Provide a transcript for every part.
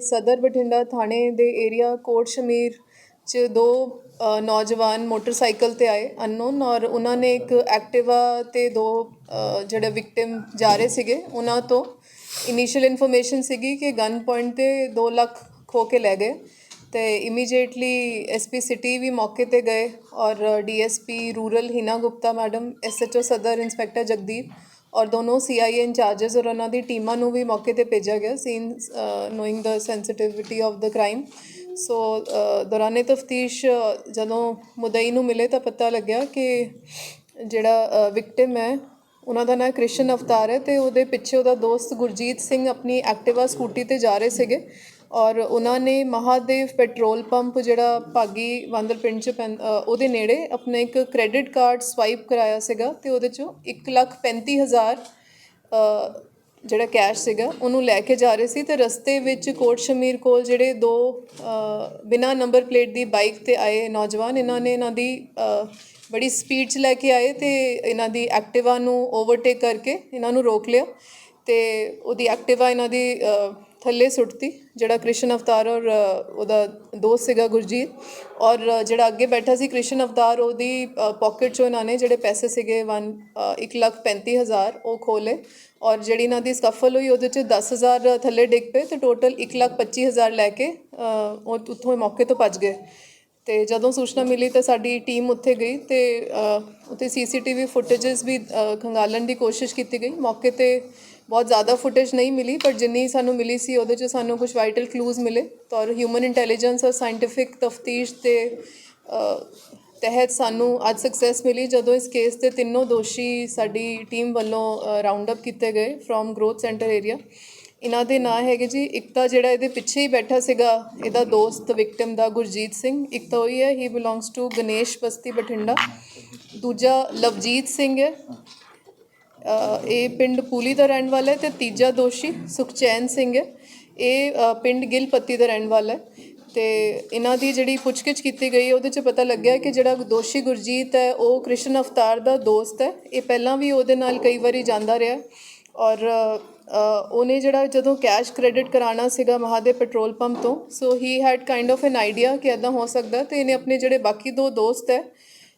ਸਦਰ ਬਠਿੰਡਾ ਥਾਣੇ ਦੇ ਏਰੀਆ ਕੋਟ ਸ਼ਮੀਰ ਚ ਦੋ ਅ, ਨੌਜਵਾਨ ਮੋਟਰਸਾਈਕਲ ਤੇ ਆਏ ਅਨਨੋਨ ਔਰ ਉਹਨਾਂ ਨੇ ਇੱਕ ਐਕਟਿਵਾ ਤੇ ਦੋ ਅ, ਜਿਹੜੇ ਵਿਕਟਿਮ ਜਾ ਰਹੇ ਸੀਗੇ ਉਹਨਾਂ ਤੋਂ ਇਨੀਸ਼ੀਅਲ ਇਨਫੋਰਮੇਸ਼ਨ ਸੀਗੀ ਕਿ ਗਨ ਪੁਆਇੰਟ ਤੇ 2 ਲੱਖ ਖੋ ਕੇ ਲੈ ਗਏ ਤੇ ਇਮੀਡੀਏਟਲੀ ਐਸਪੀ ਸਿਟੀ ਵੀ ਮੌਕੇ ਤੇ ਗਏ ਔਰ DSP rural Hina Gupta madam SHO Sadar inspector Jagdeep ਔਰ ਦੋਨੋਂ ਸੀਆਈਏ ਇੰਚਾਰजेस ਔਰ ਉਹਨਾਂ ਦੀ ਟੀਮਾਂ ਨੂੰ ਵੀ ਮੌਕੇ ਤੇ ਭੇਜਿਆ ਗਿਆ seen knowing the sensitivity of the crime so ਦੌਰਾਨੇ ਤਫਤੀਸ਼ ਜਦੋਂ ਮੁਦਈ ਨੂੰ ਮਿਲੇ ਤਾਂ ਪਤਾ ਲੱਗਿਆ ਕਿ ਜਿਹੜਾ ਵਿਕਟਿਮ ਹੈ, ਉਹਨਾਂ ਦਾ ਨਾਮ ਕ੍ਰਿਸ਼ਨ ਅਵਤਾਰ ਹੈ ਤੇ ਉਹਦੇ ਪਿੱਛੇ ਉਹਦਾ ਦੋਸਤ ਗੁਰਜੀਤ ਸਿੰਘ ਆਪਣੀ ਐਕਟਿਵਾ ਸਕੂਟੀ ਤੇ ਜਾ ਰਹੇ ਸੀਗੇ। ਔਰ ਉਹਨਾਂ ਨੇ ਮਹਾਦੇਵ ਪੈਟਰੋਲ ਪੰਪ ਜਿਹੜਾ ਭਾਗੀ ਵਾਂਦਰ ਪਿੰਡ ਚ ਪੈਂ- ਉਹਦੇ ਨੇੜੇ ਆਪਣਾ ਇੱਕ ਕ੍ਰੈਡਿਟ ਕਾਰਡ ਸਵਾਈਪ ਕਰਾਇਆ ਸੀਗਾ ਤੇ ਉਹਦੇ ਚੋਂ 135000 ਅ, ਜਿਹੜਾ ਕੈਸ਼ ਸੀਗਾ ਉਹਨੂੰ ਲੈ ਕੇ ਜਾ ਰਹੇ ਸੀ ਤੇ ਰਸਤੇ ਵਿੱਚ ਕੋਟ ਸ਼ਮੀਰ ਕੋਲ ਜਿਹੜੇ ਦੋ ਅ, ਬਿਨਾਂ ਨੰਬਰ ਪਲੇਟ ਦੀ ਬਾਈਕ ਤੇ ਆਏ ਨੌਜਵਾਨ ਇਹਨਾਂ ਨੇ ਇਹਨਾਂ ਦੀ ਬੜੀ ਸਪੀਡ 'ਚ ਲੈ ਕੇ ਆਏ ਤੇ ਇਹਨਾਂ ਦੀ ਐਕਟਿਵਾ ਨੂੰ ਓਵਰਟੇਕ ਕਰਕੇ ਇਹਨਾਂ ਨੂੰ ਰੋਕ ਲਿਆ ਤੇ ਉਹਦੀ ਐਕਟਿਵਾ ਇਹਨਾਂ ਦੀ ਥੱਲੇ ਸੁੱਟਤੀ ਜਿਹੜਾ ਕ੍ਰਿਸ਼ਨ ਅਵਤਾਰ ਔਰ ਉਹਦਾ ਦੋਸਤ ਸੀਗਾ ਗੁਰਜੀਤ। ਔਰ ਜਿਹੜਾ ਅੱਗੇ ਬੈਠਾ ਸੀ ਕ੍ਰਿਸ਼ਨ ਅਵਤਾਰ ਉਹਦੀ ਪਾਕਟ ਚੋਂ ਇਹਨਾਂ ਨੇ ਜਿਹੜੇ ਪੈਸੇ ਸੀਗੇ 1 135000 ਉਹ ਖੋਲੇ ਔਰ ਜਿਹੜੀ ਇਹਨਾਂ ਦੀ ਸਕਫਲ ਹੋਈ ਉਹਦੇ ਚ 10000 ਥੱਲੇ ਡਿੱਗ ਪਏ ਤੇ ਟੋਟਲ 125000 ਲੈ ਕੇ ਉਹ ਉੱਥੋਂ ਮੌਕੇ ਤੋਂ ਭੱਜ ਗਏ। ਤੇ ਜਦੋਂ ਸੂਚਨਾ ਮਿਲੀ ਤਾਂ ਸਾਡੀ ਟੀਮ ਉੱਥੇ ਗਈ ਤੇ ਅ, ਉੱਥੇ ਸੀਸੀਟੀਵੀ ਫੁਟੇजेस ਵੀ ਅ, ਖੰਗਾਲਣ ਦੀ ਕੋਸ਼ਿਸ਼ ਕੀਤੀ ਗਈ। ਮੌਕੇ ਤੇ ਬਹੁਤ ਜ਼ਿਆਦਾ ਫੁਟੇਜ ਨਹੀਂ ਮਿਲੀ, ਪਰ ਜਿੰਨੀ ਸਾਨੂੰ ਮਿਲੀ ਸੀ, ਉਹਦੇ 'ਚ ਸਾਨੂੰ ਕੁਝ ਵਾਈਟਲ ਕਲੂਜ਼ ਮਿਲੇ। ਤਾਂ ਔਰ ਹਿਊਮਨ ਇੰਟੈਲੀਜੈਂਸ ਔਰ ਸਾਇੰਟੀਫਿਕ ਤਫਤੀਸ਼ ਤੇ ਤਹਿਤ ਸਾਨੂੰ ਅੱਜ ਸਕਸੈਸ ਮਿਲੀ, ਜਦੋਂ ਇਸ ਕੇਸ ਦੇ ਤਿੰਨੋਂ ਦੋਸ਼ੀ ਸਾਡੀ ਟੀਮ ਵੱਲੋਂ ਰਾਉਂਡ ਅਪ ਕੀਤੇ ਗਏ ਫਰੋਮ ਗਰੋਥ ਸੈਂਟਰ ਏਰੀਆ ਇਹਨਾਂ ਦੇ ਨਾਂ ਹੈਗੇ ਜੀ ਇੱਕ ਤਾਂ ਜਿਹੜਾ ਇਹਦੇ ਪਿੱਛੇ ਹੀ ਬੈਠਾ ਸੀਗਾ, ਇਹਦਾ ਦੋਸਤ ਵਿਕਟਮ ਦਾ ਗੁਰਜੀਤ ਸਿੰਘ। ਇੱਕ ਤਾਂ ਉਹੀ ਹੈ he belongs to Ganesh Basti Bathinda. ਦੂਜਾ ਲਵਜੀਤ ਸਿੰਘ ਹੈ। ਇਹ ਪਿੰਡ ਪੂਲੀ ਦਾ ਰਹਿਣ ਵਾਲਾ ਹੈ ਤੇ ਤੀਜਾ ਦੋਸ਼ੀ ਸੁਖਚੈਨ ਸਿੰਘ ਹੈ। ਇਹ ਅ, ਪਿੰਡ ਗਿਲਪੱਤੀ ਦਾ ਰਹਿਣ ਵਾਲਾ ਹੈ ਤੇ ਇਹਨਾਂ ਦੀ ਜਿਹੜੀ ਪੁੱਛਗਿੱਛ ਕੀਤੀ ਗਈ ਉਹਦੇ 'ਚ ਪਤਾ ਲੱਗਿਆ ਕਿ ਜਿਹੜਾ ਦੋਸ਼ੀ ਗੁਰਜੀਤ ਹੈ ਉਹ ਕ੍ਰਿਸ਼ਨ ਅਵਤਾਰ ਦਾ ਦੋਸਤ ਹੈ। ਇਹ ਪਹਿਲਾਂ ਵੀ ਉਹਦੇ ਨਾਲ ਕਈ ਵਾਰੀ ਜਾਂਦਾ ਰਿਹਾ ਔਰ ਅ, ਉਹਨੇ ਜਿਹੜਾ ਜਦੋਂ ਕੈਸ਼ ਕ੍ਰੈਡਿਟ ਕਰਾਉਣਾ ਸੀਗਾ ਮਹਾਦੇਵ ਪੈਟਰੋਲ ਪੰਪ ਤੋਂ so he had kind of an idea ਕਿ ਇਦਾਂ ਹੋ ਸਕਦਾ ਤੇ ਇਹਨੇ ਆਪਣੇ ਜਿਹੜੇ ਬਾਕੀ ਦੋ ਦੋਸਤ ਹੈ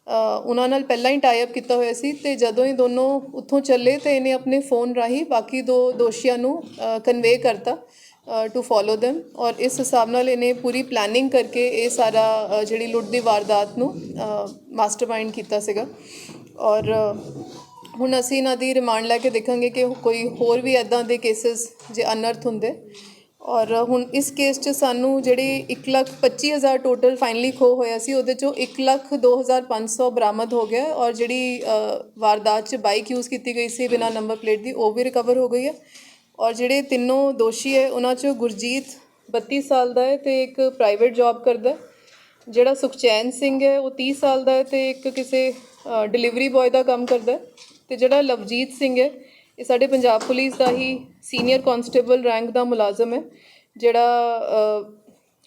ਉਹਨਾਂ ਨਾਲ ਪਹਿਲਾਂ ਹੀ ਟਾਈ ਅਪ ਕੀਤਾ ਹੋਇਆ ਸੀ ਤੇ ਜਦੋਂ ਹੀ ਦੋਨੋਂ ਉੱਥੋਂ ਚੱਲੇ ਤੇ ਇਹਨੇ ਆਪਣੇ ਫੋਨ ਰਾਹੀਂ ਬਾਕੀ ਦੋ ਦੋਸ਼ੀਆਂ ਨੂੰ ਕਨਵੇ ਕਰਤਾ ਟੂ ਫੋਲੋ them ਔਰ ਇਸ ਹਿਸਾਬ ਨਾਲ ਇਹਨੇ ਪੂਰੀ ਪਲੈਨਿੰਗ ਕਰਕੇ ਇਹ ਸਾਰਾ ਜਿਹੜੀ ਲੁੱਟ ਦੀ ਵਾਰਦਾਤ ਨੂੰ ਮਾਸਟਰਮਾਈਂਡ ਕੀਤਾ ਸੀਗਾ। ਔਰ ਹੁਣ ਅਸੀਂ ਇਹਨਾਂ ਦੀ ਰਿਮਾਂਡ ਲੈ ਕੇ ਦੇਖਾਂਗੇ ਕਿ ਕੋਈ ਹੋਰ ਵੀ ਐਦਾਂ ਦੇ ਕੇसेस ਜੇ ਅਨਰਥ ਹੁੰਦੇ ਔਰ ਹੁਣ ਇਸ ਕੇਸ 'ਚ ਸਾਨੂੰ ਜਿਹੜੀ 125000 ਟੋਟਲ ਫਾਈਨਲੀ ਖੋ ਹੋਇਆ ਸੀ, ਉਹਦੇ ਚੋਂ 102500 ਬਰਾਮਦ ਹੋ ਗਿਆ ਔਰ ਜਿਹੜੀ ਵਾਰਦਾਤ 'ਚ ਬਾਈਕ ਯੂਜ਼ ਕੀਤੀ ਗਈ ਸੀ ਬਿਨਾ ਨੰਬਰ ਪਲੇਟ ਦੀ, ਉਹ ਵੀ ਰਿਕਵਰ ਹੋ ਗਈ ਹੈ। ਔਰ ਜਿਹੜੇ ਤਿੰਨੋਂ ਦੋਸ਼ੀ ਹੈ, ਉਹਨਾਂ 'ਚੋਂ ਗੁਰਜੀਤ 32 ਸਾਲ ਦਾ ਹੈ ਤੇ ਇੱਕ ਪ੍ਰਾਈਵੇਟ ਜੌਬ ਕਰਦਾ ਜਿਹੜਾ ਸੁਖਚੈਨ ਸਿੰਘ ਹੈ, ਉਹ 30 ਸਾਲ ਦਾ ਹੈ ਤੇ ਇੱਕ ਕਿਸੇ ਡਿਲੀਵਰੀ ਬॉय ਦਾ ਕੰਮ ਕਰਦਾ ਹੈ। ਤੇ ਜਿਹੜਾ ਲਵਜੀਤ ਸਿੰਘ ਹੈ ਇਹ ਸਾਡੇ ਪੰਜਾਬ ਪੁਲਿਸ ਦਾ ਹੀ ਸੀਨੀਅਰ ਕਾਂਸਟੇਬਲ ਰੈਂਕ ਦਾ ਮੁਲਾਜ਼ਮ ਹੈ, ਜਿਹੜਾ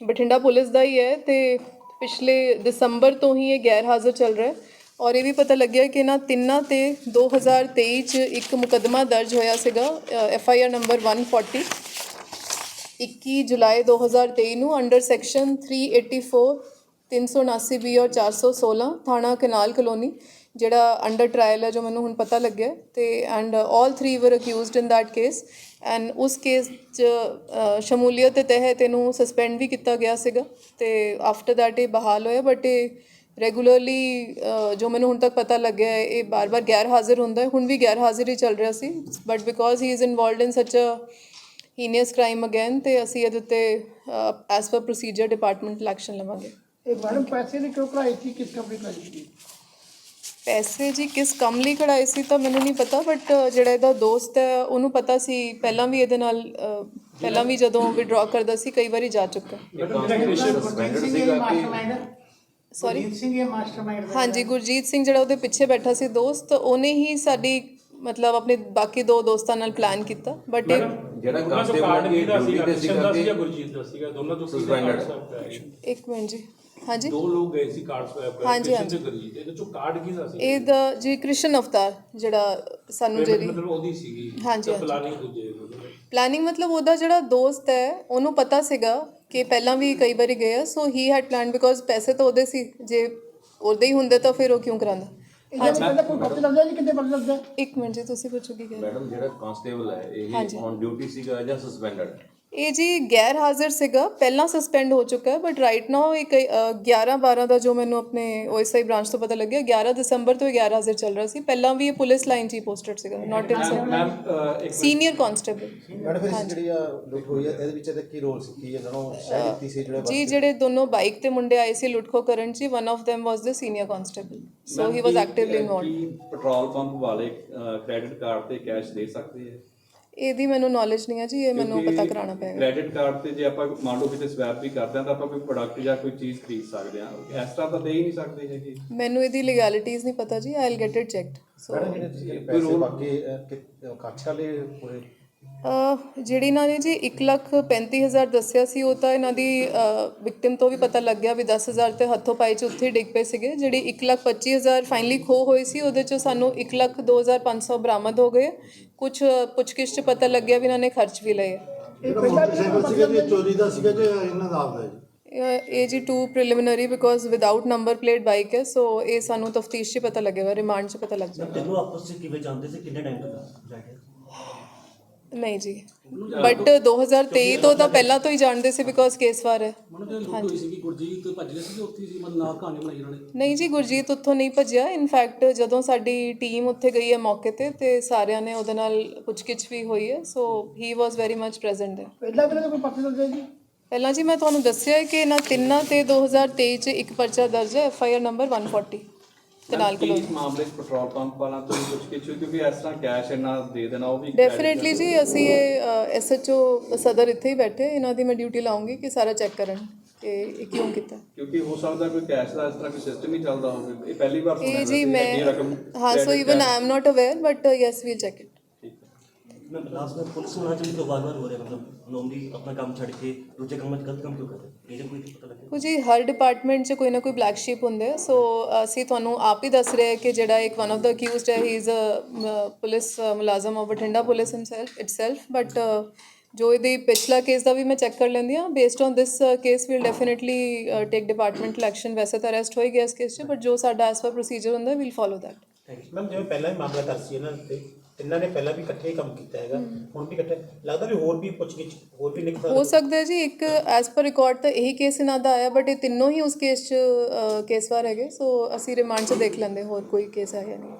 ਬਠਿੰਡਾ ਪੁਲਿਸ ਦਾ ਹੀ ਹੈ ਤੇ ਪਿਛਲੇ ਦਸੰਬਰ ਤੋਂ ਹੀ ਇਹ ਗੈਰ ਹਾਜ਼ਰ ਚੱਲ ਰਿਹਾ ਹੈ ਔਰ ਇਹ ਵੀ ਪਤਾ ਲੱਗਿਆ ਕਿ ਇਹਨਾਂ ਤਿੰਨਾਂ ਤੇ 2023 ਚ ਇੱਕ ਮੁਕੱਦਮਾ ਦਰਜ ਹੋਇਆ ਸੀਗਾ ਐਫ ਆਈ ਆਰ ਨੰਬਰ 140 21 ਜੁਲਾਈ 2023 ਨੂੰ ਅੰਡਰ ਸੈਕਸ਼ਨ 384 379 ਬੀ ਔਰ 416 ਥਾਣਾ ਕਨਾਲ ਕਲੋਨੀ। ਜਿਹੜਾ ਅੰਡਰ ਟਰਾਇਲ ਹੈ, ਜੋ ਮੈਨੂੰ ਹੁਣ ਪਤਾ ਲੱਗਿਆ ਹੈ, ਤੇ and all three were accused in that case and ਉਸ ਕੇਸ ਚ ਸ਼ਮੂਲੀਅਤ ਦੇ ਤਹਿਤ ਇਹਨੂੰ ਸਸਪੈਂਡ ਵੀ ਕੀਤਾ ਗਿਆ ਸੀਗਾ, ਤੇ ਆਫਟਰ ਦੈਟ ਇਹ ਬਹਾਲ ਹੋਇਆ ਬਟ ਇਹ ਰੈਗੂਲਰਲੀ ਜੋ ਮੈਨੂੰ ਹੁਣ ਤੱਕ ਪਤਾ ਲੱਗਿਆ ਹੈ, ਇਹ ਬਾਰ-ਬਾਰ ਗੈਰ ਹਾਜ਼ਰ ਹੁੰਦਾ ਹੈ, ਹੁਣ ਵੀ ਗੈਰ ਹਾਜ਼ਰ ਹੀ ਚੱਲ ਰਿਹਾ ਸੀ but because he is involved in such a heinous crime again ਤੇ ਅਸੀਂ ਇਹਦੇ ਉੱਤੇ as per procedure departmental action ਲਵਾਂਗੇ। ਇਹ ਮੈਡਮ, ਪੈਸੇ ਦੀ ਕਿਉਂ ਕਢਾਈ ਸੀ, ਕਿਸ ਕੰਪਨੀ ਕਢਾਈ ਸੀ? ਪੈਸੇ ਜੀ ਕਿਸ ਕੰਮ ਲਈ ਕਢਾਏ ਸੀ ਤਾਂ ਮੈਨੂੰ ਨਹੀਂ ਪਤਾ ਬਟ ਜਿਹੜਾ ਇਹਦਾ ਦੋਸਤ ਹੈ ਉਹਨੂੰ ਪਤਾ ਸੀ ਪਹਿਲਾਂ ਵੀ ਇਹਦੇ ਨਾਲ ਅ, ਪਹਿਲਾਂ ਵੀ ਜਦੋਂ ਵਿਡਰਾਅ ਕਰਦਾ ਸੀ ਕਈ ਵਾਰੀ ਜਾ ਚੁੱਕਾ ਸਿੰਘ ਇਹ ਮਾਸਟਰਮਾਈਂਡ Sorry? ਗੁਰਜੀਤ ਸਿੰਘ ਇਹ ਮਾਸਟਰਮਾਈਂਡ ਹਾਂਜੀ ਗੁਰਜੀਤ ਸਿੰਘ ਜਿਹੜਾ ਉਹਦੇ ਪਿੱਛੇ ਬੈਠਾ ਸੀ ਦੋਸਤ ਉਹਨੇ ਹੀ ਸਾਡੀ ਮਤਲਬ ਆਪਣੇ ਬਾਕੀ ਦੋ ਦੋਸਤਾਂ ਨਾਲ ਪਲਾਨ ਕੀਤਾ ਬਟ ਇਹ ਜਿਹੜਾ ਉਹਨਾਂ ਤੋਂ ਕਾਂਸਟੇਬਲ ਕਾਰਡ ਦੀ ਕਿਹਦਾ ਡਿਊਟੀ ਸੀਗਾ ਤੇ ਕ੍ਰਿਸ਼ਨ ਸੀਗਾ ਦਾ ਕਿ ਸੀਗਾ ਗੁਰਜੀਤ ਦਾ ਸੀਗਾ ਦੋਨਾਂ ਤੋਂ ਕਿਹਦਾ Suspended. ਕਾਰਡ ਸਵੈਪ ਕਰਾਇਆ ਇੱਕ ਮਿੰਟ ਜੀ ਹਾਂਜੀ ਦੋ ਲੋਕ ਗਏ ਸੀ ਕਾਰਡ ਸਵੈਪ ਕਰਾਇਆ ਹਾਂਜੀ, ਕ੍ਰਿਸ਼ਨ ਤੇ ਇਹਦੇ ਚੋਂ ਕਾਰਡ ਕਿਹਦਾ ਸੀ ਇਹਦਾ ਜੀ ਕ੍ਰਿਸ਼ਨ ਅਵਤਾਰ ਜਿਹੜਾ ਸਾਨੂੰ ਜਿਹੜੀ ਮਤਲਬ ਉਹਦੀ ਸੀਗੀ ਹਾਂਜੀ, ਹਾਂਜੀ। ਪਲਾਨਿੰਗ ਦੂਜੇ ਉਹਦੇ। ਪਲੈਨਿੰਗ ਮਤਲਬ ਉਹਦਾ ਜਿਹੜਾ ਦੋਸਤ ਹੈ ਉਹਨੂੰ ਪਤਾ ਸੀਗਾ ਕਿ ਪਹਿਲਾਂ ਵੀ ਕਈ ਵਾਰੀ ਗਿਆ so he had plan because ਪੈਸੇ ਤਾਂ ਉਹਦੇ ਸੀ ਜੇ ਉਹਦੇ ਹੀ ਹੁੰਦੇ ਤਾਂ ਫਿਰ ਉਹ ਕਿਉਂ ਕਰਾਂਦਾ ਵਿੱਚ ਪਹਿਲਾਂ ਕੋਈ ਪਰਚੇ ਲੱਗਦਾ ਜੀ ਕਿੰਨੇ ਪਰਚੇ ਲੱਗਦਾ ਇੱਕ ਮਿੰਟ ਜੀ ਤੁਸੀਂ ਪੁੱਛੋ ਕੀ ਕਹਿ ਰਹੇ ਹੋ? ਮੈਡਮ ਜਿਹੜਾ ਕਾਂਸਟੇਬਲ ਹੈ ਇਹ ਹਾਂਜੀ। ਔਨ ਡਿਊਟੀ ਸੀਗਾ ਜਾਂ ਸਸਪੈਂਡਡ ਇਹ ਜੀ ਗੈਰ ਹਾਜ਼ਰ ਸੀਗਾ ਪਹਿਲਾਂ ਸਸਪੈਂਡ ਹੋ ਚੁੱਕਾ ਹੈ ਬਟ ਰਾਈਟ ਨਾਓ ਇੱਕ ਅ, 11 12 ਦਾ ਜੋ ਮੈਨੂੰ ਆਪਣੇ ਓਐਸਆਈ ਬ੍ਰਾਂਚ ਤੋਂ ਪਤਾ ਲੱਗਿਆ 11 ਦਸੰਬਰ ਤੋਂ ਇਹ ਗੈਰ ਹਾਜ਼ਰ ਚੱਲ ਰਿਹਾ ਸੀ ਪਹਿਲਾਂ ਵੀ ਇਹ ਪੁਲਿਸ ਲਾਈਨ 'ਚ ਹੀ ਪੋਸਟਡ ਸੀਗਾ ਨਾਟ ਇਨ ਮੈਮ ਇੱਕ ਸੀਨੀਅਰ ਕਾਂਸਟੇਬਲ ਮੈਡਮ ਇਸ ਜਿਹੜੀ ਆ ਲੁੱਟ ਹੋਈ ਹੈ ਇਹਦੇ ਵਿੱਚ ਇਹਦਾ ਕੀ ਰੋਲ ਸੀ? ਕੀ ਇਹਨਾਂ ਨੂੰ ਸ਼ਹਿ ਦਿੱਤੀ ਸੀ ਜਿਹੜੇ ਜੀ ਜਿਹੜੇ ਦੋਨੋਂ ਬਾਈਕ ਤੇ ਮੁੰਡੇ ਆਏ ਸੀ ਲੁੱਟਖੋ ਕਰਨ 'ਚ one of them was the senior constable so he was actively involved Ki petrol pump ਵਾਲੇ ਕ੍ਰੈਡਿਟ ਕਾਰਡ ਤੇ ਕੈਸ਼ ਦੇ ਸਕਦੇ ਆ? ਇਹਦੀ ਮੈਨੂੰ ਨੌਲੇਜ ਨਹੀਂ ਹੈ ਜੀ ਇਹ ਮੈਨੂੰ ਪਤਾ ਕਰਾਉਣਾ ਪਏਗਾ। ਕ੍ਰੈਡਿਟ ਕਾਰਡ ਤੇ ਜੇ ਆਪਾਂ ਮੰਨ ਲਓ ਕਿਤੇ ਸਵੈਪ ਵੀ ਕਰਦੇ ਆ ਤਾਂ ਆਪਾਂ ਕੋਈ ਪ੍ਰੋਡਕਟ ਜਾਂ ਕੋਈ ਚੀਜ਼ ਖਰੀਦ ਸਕਦੇ ਆ ਇਸ ਤਰ੍ਹਾਂ ਤਾਂ ਦੇ ਹੀ ਨਹੀਂ ਸਕਦੇ ਹੈਗੇ। ਮੈਨੂੰ ਇਹਦੀ ਲੀਗੈਲਿਟੀਜ਼ ਨਹੀਂ ਪਤਾ ਜੀ I will get it checked so madam ਜਿਹੜੇ ਤੁਸੀਂ ਪੈਸੇ ਬਾਕੀ ਕਾਛਾ ਵਾਲੇ ਪੂਰੇ ਅਹ ਜਿਹੜੀ ਇਹਨਾਂ ਨੇ ਜੀ 1 ਲੱਖ 35000 ਦੱਸਿਆ ਸੀ ਉਹ ਤਾਂ ਇਹਨਾਂ ਦੀ ਵਿਕਟਿਮ ਤੋਂ ਵੀ ਪਤਾ ਲੱਗ ਗਿਆ ਵੀ 10000 ਤੇ ਹੱਥੋਂ ਪਾਈ ਚ ਉੱਥੇ ਹੀ ਡਿੱਗ ਪਏ ਸੀਗੇ। ਜਿਹੜੀ 1 ਲੱਖ 25000 ਫਾਈਨਲੀ ਖੋ ਹੋਈ ਸੀ ਉਹਦੇ ਚ ਸਾਨੂੰ 1 ਲੱਖ 2500 ਬਰਾਮਦ ਹੋ ਗਏ। ਕੁਝ ਪੁੱਛਗਿੱਛ ਚ ਪਤਾ ਲੱਗਿਆ ਵੀ ਇਹਨਾਂ ਨੇ ਖਰਚ ਵੀ ਲਏ। ਇਹ ਚੋਰੀ ਦਾ ਸੀਗਾ ਇਹਨਾਂ ਦਾ ਆਪਦਾ ਜੀ? ਇਹ ਇਹ ਜੀ to preliminary because without number plate bike ਹੈ ਸੋ ਇਹ ਸਾਨੂੰ ਤਫਤੀਸ਼ 'ਚ ਪਤਾ ਲੱਗੇਗਾ ਰਿਮਾਂਡ 'ਚ ਪਤਾ ਲੱਗ ਜਾਏਗਾ। ਤੈਨੂੰ ਆਪਸ ਵਿੱਚ ਕਿਵੇਂ ਜਾਣਦੇ ਸੀ? ਕਿੰਨੇ ਟਾਈਮ ਤੋਂ ਜਾ ਕੇ? ਨਹੀਂ ਜੀ। ਬਟ 2023 ਤੋਂ ਤਾਂ ਪਹਿਲਾਂ ਤੋਂ ਹੀ ਜਾਣਦੇ ਸੀ ਬਿਕੋਜ਼ ਕੇਸ ਵਾਰ। ਹੈ ਮਨ ਤੇ ਲੁੱਟ ਹੋਈ ਸੀ ਕਿ ਗੁਰਜੀਤ ਭੱਜ ਗਿਆ ਸੀ ਕਿ ਉੱਥੇ ਹੀ ਸੀ ਮਨ ਨਾ ਕਹਾਣੀ ਬਣਾਈ ਉਹਨਾਂ ਨੇ। ਨਹੀਂ ਜੀ ਗੁਰਜੀਤ ਉੱਥੋਂ ਨਹੀਂ ਭੱਜਿਆ। ਇਨਫੈਕਟ ਜਦੋਂ ਸਾਡੀ ਟੀਮ ਉੱਥੇ ਗਈ ਹੈ ਮੌਕੇ ਤੇ ਤੇ ਸਾਰਿਆਂ ਨੇ ਉਹਦੇ ਨਾਲ ਪੁੱਛਗਿੱਛ ਵੀ ਹੋਈ ਹੈ। ਸੋ he was very much present ਹੈ ਪਹਿਲਾਂ ਕੋਈ ਪਰਚੇ ਜੀ? ਪਹਿਲਾਂ ਜੀ ਮੈਂ ਤੁਹਾਨੂੰ ਦੱਸਿਆ ਹੈ ਕਿ ਇਹਨਾਂ ਤਿੰਨਾਂ ਤੇ 2023 ਚ ਇੱਕ ਪਰਚਾ ਦਰਜ ਹੈ F I R number 140 canal Ki colony ਮਾਮਲੇ 'ਚ ਪੈਟਰੋਲ ਪੰਪ ਵਾਲਾ ਤੋਂ ਕੁਝ ਕਿਛੂ ਕਿਉਂਕਿ ਇਸ ਤਰ੍ਹਾਂ ਕੈਸ਼ ਇਹਨਾਂ ਦੇ ਦੇਣਾ ਉਹ ਵੀ ਡੈਫੀਨਿਟਲੀ ਜੀ ਅਸੀਂ ਇਹ ਐਸਐਚਓ ਸਦਰ ਇੱਥੇ ਹੀ ਬੈਠੇ ਇਹਨਾਂ ਦੀ ਮੈਂ ਡਿਊਟੀ ਲਾਉਂਗੀ ਕਿ ਸਾਰਾ ਚੈੱਕ ਕਰਨ ਕਿ ਇਹ ਕਿਉਂ ਕੀਤਾ। ਕਿਉਂਕਿ ਹੋ ਸਕਦਾ ਕੋਈ ਕੈਸ਼ ਦਾ ਇਸ ਤਰ੍ਹਾਂ ਕੋਈ ਸਿਸਟਮ ਹੀ ਚੱਲਦਾ ਹੋਵੇ। ਇਹ ਪਹਿਲੀ ਵਾਰ ਸੁਣਿਆ ਇਹ ਜੀ ਮੈਂ ਹਾਂ so even I am not aware but yes we'll check it ਜੀ ਹਰ ਡਿਪਾਰਟਮੈਂਟ 'ਚ ਕੋਈ ਨਾ ਕੋਈ ਬਲੈਕ ਸ਼ੀਪ ਹੁੰਦੇ ਆ, ਸੋ ਅਸੀਂ ਤੁਹਾਨੂੰ ਆਪ ਹੀ ਦੱਸ ਰਹੇ ਹਾਂ ਕਿ ਜਿਹੜਾ ਇੱਕ ਵਨ ਆਫ ਦਾ ਅਕਿਊਜ਼ਡ ਹੈ ਹੀ ਇਜ਼ ਅ ਪੁਲਿਸ ਮੁਲਾਜ਼ਮ of Bathinda police himself itself but ਜੋ ਇਹਦੀ ਪਿਛਲਾ ਕੇਸ ਦਾ ਵੀ ਮੈਂ ਚੈੱਕ ਕਰ ਲੈਂਦੀ ਆ based on this case we'll definitely take department action ਵੈਸੇ ਤਾਂ ਅਰੈਸਟ ਹੋਈ ਗਿਆ ਇਸ ਕੇਸ 'ਚ ਬਟ ਜੋ ਸਾਡਾ ਐਸ ਪਰ ਪ੍ਰੋਸੀਜਰ ਹੁੰਦਾ ਵੀਲ ਫਾਲੋ ਦੈਟ ਮੈਮ ਜਿਵੇਂ ਪਹਿਲਾਂ ਹੀ ਮਾਮਲਾ ਦਰਜ ਸੀ ਇਹਨਾਂ ਤੇ ਨੇ ਪਹਿਲਾਂ ਵੀ ਇਕੱਠੇ ਹੀ ਕੰਮ ਕੀਤਾ ਹੈਗਾ ਹੁਣ ਵੀ ਇਕੱਠੇ ਲੱਗਦਾ ਵੀ ਹੋਰ ਵੀ ਪੁੱਛ ਗਿੱਛ ਹੋਰ ਵੀ ਨਿਕਲ ਹੋ ਸਕਦਾ ਹੈ ਜੀ ਇੱਕ ਐਸ ਪਰ ਰਿਕਾਰਡ ਤਾਂ ਇਹੀ ਕੇਸ ਇਹਨਾਂ ਦਾ ਆਇਆ ਬਟ ਇਹ ਤਿੰਨੋਂ ਹੀ ਉਸ ਕੇਸ 'ਚ ਕੇਸਵਾਰ ਹੈਗੇ ਸੋ ਅਸੀਂ ਰਿਮਾਂਡ 'ਚ ਦੇਖ ਲੈਂਦੇ ਹੋਰ ਕੋਈ ਕੇਸ ਜਾਂ ਨਹੀਂ।